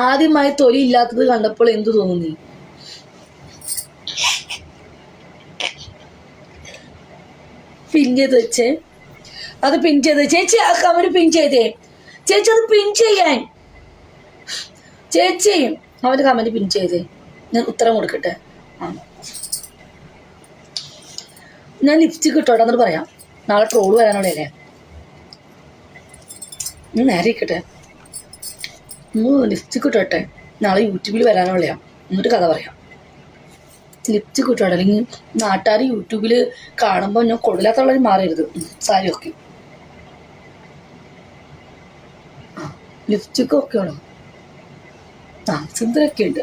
ആദ്യമായി തൊലി ഇല്ലാത്തത് കണ്ടപ്പോൾ എന്തു തോന്നി പിൻ ചെയ്ത് വെച്ചേ അത് പിൻ ചെയ്ത്. ചേച്ചി ആ കമന്റ് പിൻ ചെയ്തേ. ചേച്ചി അത് പിൻ ചെയ്യാൻ. ചേച്ചി അവർ കമന്റ് പിൻ ചെയ്തേ. ഞാൻ ഉത്തരം കൊടുക്കട്ടെ? ഞാൻ ലിപ്സ്റ്റിക് ഇട്ടോട്ടെ എന്നിട്ട് പറയാം. നാളെ ട്രോൾ വരാനോടെ ഞാൻ നേരെ ഇരിക്കട്ടെ. ലിപ്സ്റ്റിക് ഇട്ടോട്ടെ നാളെ യൂട്യൂബിൽ വരാനുള്ളയാ. എന്നിട്ട് കഥ പറയാം. ലിപ്സ്റ്റിക് ഇട്ടോട്ടെ അല്ലെങ്കിൽ നാട്ടുകാർ യൂട്യൂബിൽ കാണുമ്പോൾ ഞാൻ കൊള്ളില്ലാത്തുള്ളവർ മാറരുത്. സാരി ഓക്കെ ലിപ്സ്റ്റിക്ക് ഒക്കെ ആണോ? ആ സിന്ദ്രൊക്കെ ഉണ്ട്.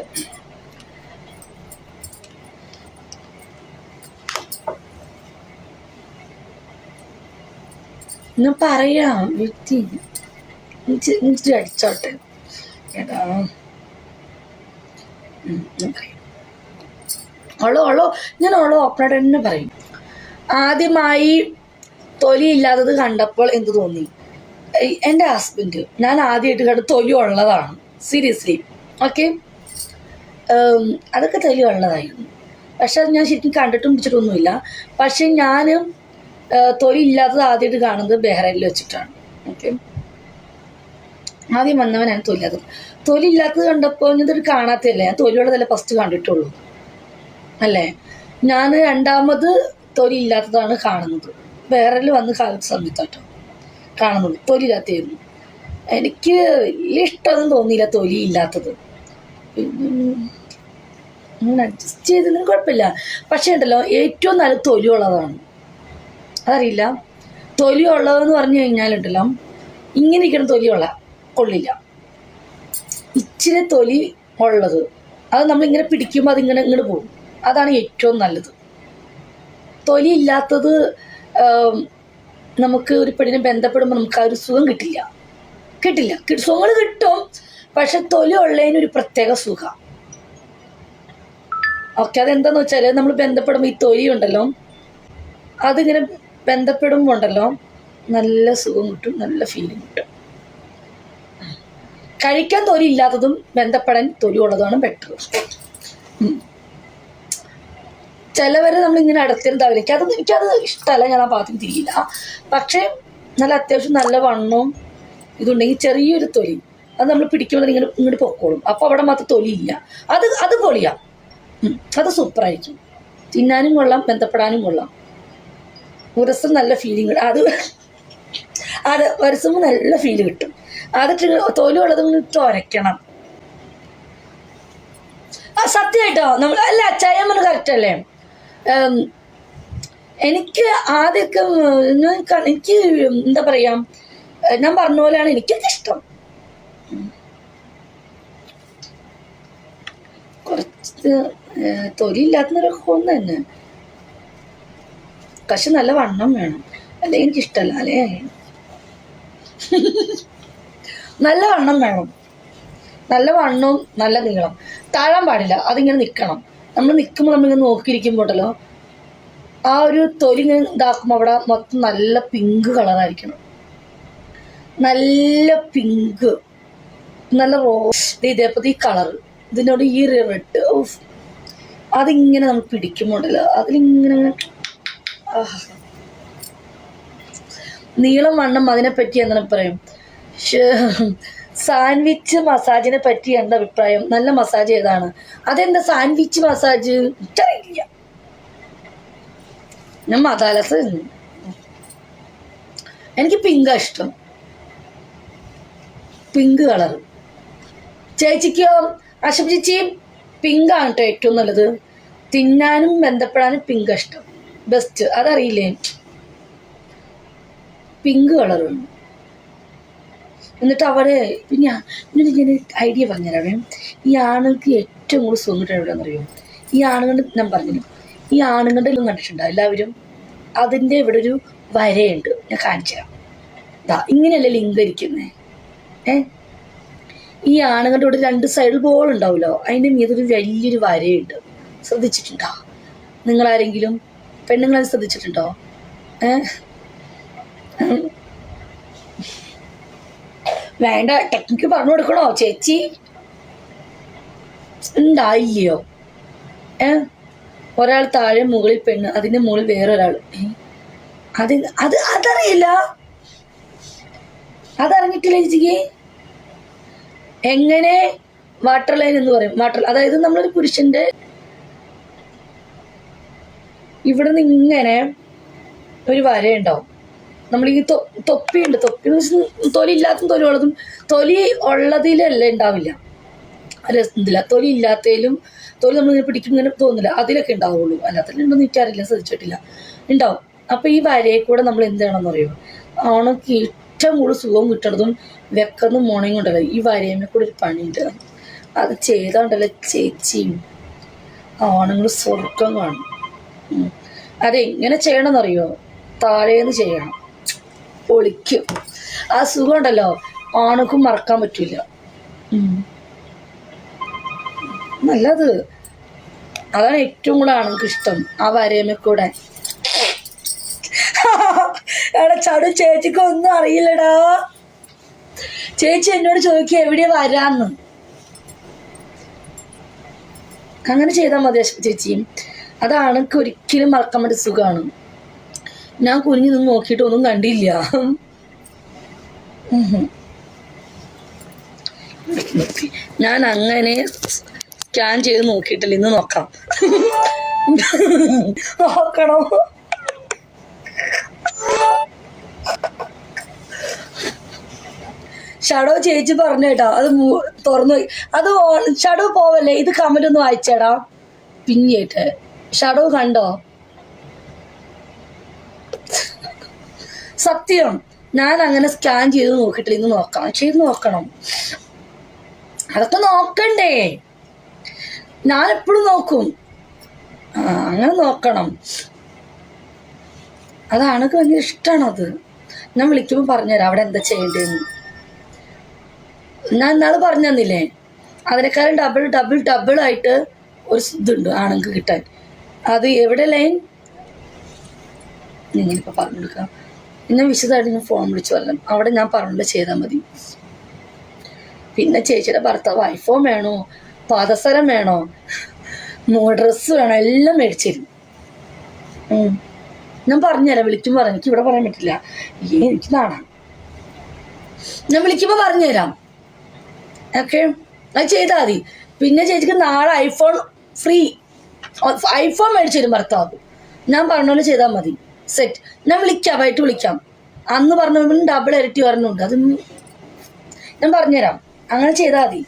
ഞാൻ പറയാം വ്യക്തി അടിച്ചോട്ടെ. ഏട്ടാ ഉം, ഞാൻ ഉള്ളോ ഓപ്പണായിട്ട് തന്നെ പറയും. ആദ്യമായി തൊലി ഇല്ലാത്തത് കണ്ടപ്പോൾ എന്ത് തോന്നി? എന്റെ ഹസ്ബൻഡ് ഞാൻ ആദ്യമായിട്ട് കണ്ട് തൊലി ഉള്ളതാണ് സീരിയസ്ലി ഓക്കെ അതൊക്കെ തൊലി ഉള്ളതായിരുന്നു പക്ഷെ അത് ഞാൻ ശരിക്കും കണ്ടിട്ടും പിടിച്ചിട്ടൊന്നുമില്ല. പക്ഷെ ഞാൻ തൊലി ഇല്ലാത്തത് ആദ്യമായിട്ട് കാണുന്നത് ബെഹ്റൈനിൽ വെച്ചിട്ടാണ്. ഓക്കെ ആദ്യം വന്നവനാണ് തൊലി തൊലില്ലാത്തത് തൊലി ഇല്ലാത്തത് കണ്ടപ്പോൾ ഇതൊരു കാണാത്തല്ലേ ഞാൻ തൊലിയുള്ളതല്ലേ ഫസ്റ്റ് കണ്ടിട്ടുള്ളൂ. അല്ലേ? ഞാൻ രണ്ടാമത് തൊലി ഇല്ലാത്തതാണ് കാണുന്നത്. വേറെ വന്ന് കാലത്ത് സമയത്താട്ടോ. കാണുന്നത് തൊലില്ലാത്തായിരുന്നു എനിക്ക് വലിയ ഇഷ്ടമൊന്നും തോന്നിയില്ല തൊലി ഇല്ലാത്തത് പിന്നെ അഡ്ജസ്റ്റ് ചെയ്തതിന് കുഴപ്പമില്ല. പക്ഷേ ഉണ്ടല്ലോ ഏറ്റവും നല്ല തൊലിയുള്ളതാണ്. അതറിയില്ല? തൊലി ഉള്ളതെന്ന് പറഞ്ഞു കഴിഞ്ഞാലുണ്ടല്ലോ ഇങ്ങനെ ഇരിക്കണം തൊലിയുള്ള കൊള്ളില്ല. ഇച്ചിരി തൊലി ഉള്ളത്. അത് നമ്മളിങ്ങനെ പിടിക്കുമ്പോൾ അതിങ്ങനെ ഇങ്ങോട്ട് പോകും. അതാണ് ഏറ്റവും നല്ലത്. തൊലി ഇല്ലാത്തത് നമുക്ക് ഒരു പെണ്ണിനെ ബന്ധപ്പെടുമ്പോൾ നമുക്ക് ആ ഒരു സുഖം കിട്ടില്ല. കിട്ടില്ല. സുഖങ്ങൾ കിട്ടും. പക്ഷെ തൊലി ഉള്ളതിന് ഒരു പ്രത്യേക സുഖം. ഓക്കെ അതെന്താന്ന് വെച്ചാൽ നമ്മൾ ബന്ധപ്പെടുമ്പോൾ ഈ തൊലി ഉണ്ടല്ലോ അതിങ്ങനെ ബന്ധപ്പെടുമ്പോൾ ഉണ്ടല്ലോ നല്ല സുഖം കിട്ടും നല്ല ഫീലിംഗ് കിട്ടും. കഴിക്കാൻ തൊലി ഇല്ലാത്തതും ബന്ധപ്പെടാൻ തൊലി ഉള്ളതുമാണ് ബെറ്റർ ചിലവരെ നമ്മൾ ഇങ്ങനെ അടുത്തിരുന്നാവില്ല എനിക്കത് എനിക്കത് ഇഷ്ടമല്ല. ഞാൻ ആ പാത്രം തിരിയില്ല. പക്ഷേ നല്ല അത്യാവശ്യം നല്ല വണ്ണവും ഇതുണ്ടെങ്കിൽ ചെറിയൊരു തൊലി. അത് നമ്മൾ പിടിക്കുമ്പോൾ ഇങ്ങനെ ഇങ്ങോട്ട് പൊക്കോളും. അപ്പോൾ അവിടെ മാത്രം തൊലി ഇല്ല അത് അത് പൊളിയാം. അത് സൂപ്പറായിരിക്കും. തിന്നാനും കൊള്ളാം ബന്ധപ്പെടാനും കൊള്ളാം. ഉരസം നല്ല ഫീലിംഗ് അത് അത് ഉരസുമ്പോൾ നല്ല ഫീൽ കിട്ടും. അതിട്ട് തൊലി ഉള്ളത് ഇട്ട് ഉരയ്ക്കണം ആ സത്യമായിട്ടോ? നമ്മൾ അല്ല ചയമന് കറക്റ്റ് അല്ലേ? എനിക്ക് ആദ്യമൊക്കെ എനിക്ക് എന്താ പറയാ? ഞാൻ പറഞ്ഞ പോലെയാണ് എനിക്കൊക്കെ ഇഷ്ടം. കുറച്ച് തൊലിയില്ലാത്തവരൊക്കെ ഒന്ന് തന്നെ. പക്ഷെ നല്ല വണ്ണം വേണം. അല്ലെങ്കിൽ എനിക്ക് ഇഷ്ടമല്ല അല്ലേ? നല്ല വണ്ണം വേണം. നല്ല വണ്ണവും നല്ല നീളം. താഴാൻ പാടില്ല. അതിങ്ങനെ നിൽക്കണം നമ്മൾ നിൽക്കുമ്പോൾ നമ്മളിങ്ങനെ നോക്കിയിരിക്കുമ്പോൾ ഉണ്ടല്ലോ ആ ഒരു തൊലി ഇതാക്കുമ്പോൾ അവിടെ മൊത്തം നല്ല പിങ്ക് കളറായിരിക്കണം നല്ല പിങ്ക് നല്ല റോസ് ഇതേപോലെ ഈ കളർ ഇതിനോട് ഈ റെഡ് അതിങ്ങനെ നമുക്ക് പിടിക്കുമ്പോൾ ഉണ്ടല്ലോ അതിലിങ്ങനെ. നീളം വണ്ണം അതിനെപ്പറ്റി എന്താണ് പറയും? സാൻഡ്വിച്ച് മസാജിനെ പറ്റി എന്താ അഭിപ്രായം. നല്ല മസാജ് ഏതാണ്? അതെന്താ സാൻഡ്വിച്ച് മസാജ്? ഞാൻ മതാലസ് എനിക്ക് പിങ്കാ ഇഷ്ടം. Pink colour ചേച്ചിക്കോ? അശം ചേച്ചി പിങ്കാണ് കേട്ടോ ഏറ്റവും നല്ലത്. തിന്നാനും ബന്ധപ്പെടാനും പിങ്ക് ഇഷ്ടം. ബെസ്റ്റ്. അതറിയില്ലേ? പിങ്ക് കളറുണ്ട്. എന്നിട്ട് അവിടെ പിന്നെ എന്നിട്ട് ഞാൻ ഐഡിയ പറഞ്ഞുതരാവേ ഈ ആണുങ്ങൾക്ക് ഏറ്റവും കൂടുതൽ സുഖമായിട്ട് എവിടെയാണെന്നറിയോ ഈ ആണുങ്ങളുടെ ഞാൻ പറഞ്ഞു ഈ ആണുങ്ങളുടെ എല്ലാം കണ്ടിട്ടുണ്ടോ? എല്ലാവരും അതിന്റെ ഇവിടെ ഒരു വരയുണ്ട്. ഞാൻ കാണിച്ചു തരാം. ദാ ഇങ്ങനെയല്ലേ ലിംഗം ഇരിക്കുന്നത് ഏ? ഈ ആണുങ്ങളുടെ ഇവിടെ രണ്ട് സൈഡിൽ ബോൾ ഉണ്ടാവുമല്ലോ. അതിന്റെ മീതൊരു വലിയൊരു വരയുണ്ട്. ശ്രദ്ധിച്ചിട്ടുണ്ടോ? നിങ്ങളാരെങ്കിലും? പെണ്ണുങ്ങളെ ശ്രദ്ധിച്ചിട്ടുണ്ടോ? ഏ. വേണ്ട ടെക്നിക്ക് പറഞ്ഞു കൊടുക്കണോ ചേച്ചി? ഉണ്ടായില്ലയോ ഏ? ഒരാൾ താഴെ മുകളിൽ പെണ്ണ് അതിന്റെ മുകളിൽ വേറൊരാൾ? അത് അത് അതറിയില്ല. അതറിഞ്ഞിട്ടില്ല ചേച്ചിക്ക്. എങ്ങനെ വാട്ടർ ലൈൻ എന്ന് പറയും? വാട്ടർ അതായത് നമ്മളൊരു പുരുഷന്റെ ഇവിടെ നിന്ന് ഇങ്ങനെ ഒരു വരയുണ്ടാവും. നമ്മൾ ഈ തൊപ്പിയുണ്ട് തൊലി ഇല്ലാത്ത തൊലി ഉള്ളതും തൊലി ഉള്ളതിലല്ല ഉണ്ടാവില്ല. രസത്തില്ല തൊലി ഇല്ലാത്തതിലും തൊലി നമ്മൾ ഇങ്ങനെ പിടിക്കും ഇങ്ങനെ തോന്നില്ല അതിലൊക്കെ ഉണ്ടാവുള്ളൂ. അല്ലാത്തതിൽ ഉണ്ടോ നിൽക്കാറില്ല ശ്രദ്ധിച്ചിട്ടില്ല. ഉണ്ടാവും. അപ്പൊ ഈ വരയെ കൂടെ നമ്മൾ എന്ത് ചെയ്യണമെന്ന് അറിയോ ഓണക്ക് ഏറ്റവും കൂടുതൽ സുഖം കിട്ടണതും വെക്കുന്ന മോർണിംഗ് ഉണ്ടല്ലോ. ഈ വരയമ്മ കൂടെ ഒരു പണിയുണ്ട് അത് ചെയ്താണ്ടല്ലോ ചേച്ചിയും ആണുങ്ങൾ സ്വർഗം കാണും. അതെങ്ങനെ ചെയ്യണമെന്നറിയോ? താഴേന്ന് ചെയ്യണം. പൊളിക്കും ആ സുഖം ഉണ്ടല്ലോ ആണുക്കും മറക്കാൻ പറ്റില്ല. നല്ലത്. അതാണ് ഏറ്റവും കൂടെ ആണുങ്ങൾക്ക് ഇഷ്ടം. ആ വരയമ്മ കൂടെ. എടാ ചടു ചേച്ചിക്ക് ഒന്നും അറിയില്ലടാ. ചേച്ചി എന്നോട് ചോദിക്കുക എവിടെ വരാന്ന്? അങ്ങനെ ചെയ്താൽ മതി ചേച്ചി. അതാണ് ഒരിക്കലും മറക്കാൻ പറ്റിയ സുഖമാണ്. ഞാൻ കുനിഞ്ഞു നിന്ന് നോക്കിയിട്ട് ഒന്നും കണ്ടില്ല. ഞാൻ അങ്ങനെ സ്കാൻ ചെയ്ത് നോക്കിയിട്ടില്ല. ഇന്ന് നോക്കാം. നോക്കണോ? ഷഡോ ചേച്ചി പറഞ്ഞു കേട്ടോ അത് തുറന്നു അത് ഷഡോ പോവല്ലേ? ഇത് കമന്റ് ഒന്ന് വായിച്ചേടാ. പിന്നീട്ട് ഷഡോ കണ്ടോ? സത്യം. ഞാൻ അങ്ങനെ സ്കാൻ ചെയ്ത് നോക്കിയിട്ടില്ല. ഇന്ന് നോക്കണം ചെയ്ത് നോക്കണം. അതൊക്കെ നോക്കണ്ടേ. ഞാൻ എപ്പോഴും നോക്കും അങ്ങനെ നോക്കണം. അതാണ് ഭയങ്കര അത്. ഞാൻ വിളിക്കുമ്പോൾ പറഞ്ഞുതരാം അവിടെ എന്താ ചെയ്യേണ്ടതെന്ന്. ഞാൻ ഇന്നാൾ പറഞ്ഞു തന്നില്ലേ? അതിനേക്കാളും ഡബിൾ ഡബിൾ ഡബിൾ ആയിട്ട് ഒരു ഇതുണ്ട് ആണുങ്ങൾക്ക് കിട്ടാൻ. അത് എവിടെ ലൈൻ നിങ്ങളിപ്പോൾ പറഞ്ഞു കൊടുക്കുക ഇന്ന് വിശദമായിട്ട് ഞാൻ ഫോൺ വിളിച്ചു പറഞ്ഞു. അവിടെ ഞാൻ പറഞ്ഞിട്ട് ചെയ്താൽ മതി. പിന്നെ ചേച്ചിയുടെ ഭർത്താവ് ഐഫോൺ വേണോ? പാദസരം വേണോ? ഡ്രസ്സ് വേണോ? എല്ലാം മേടിച്ചിരുന്നു ഞാൻ പറഞ്ഞുതരാം. വിളിക്കും പറഞ്ഞു. എനിക്ക് ഇവിടെ പറയാൻ പറ്റില്ല. എനിക്ക് നാണാണ് ഞാൻ വിളിക്കുമ്പോൾ പറഞ്ഞുതരാം. ഓക്കെ അത് ചെയ്താൽ മതി. പിന്നെ ചേച്ചിക്ക് നാളെ ഐഫോൺ ഫ്രീ ഐഫോൺ മേടിച്ചു തരും ഭർത്താവ്. ഞാൻ പറഞ്ഞ ചെയ്താൽ മതി. സെറ്റ്. ഞാൻ വിളിക്കാം വൈകിട്ട് വിളിക്കാം. അന്ന് പറഞ്ഞ ഡബിൾ ഇരട്ടി പറഞ്ഞുണ്ട് അത് ഞാൻ പറഞ്ഞുതരാം. അങ്ങനെ ചെയ്താൽ മതി.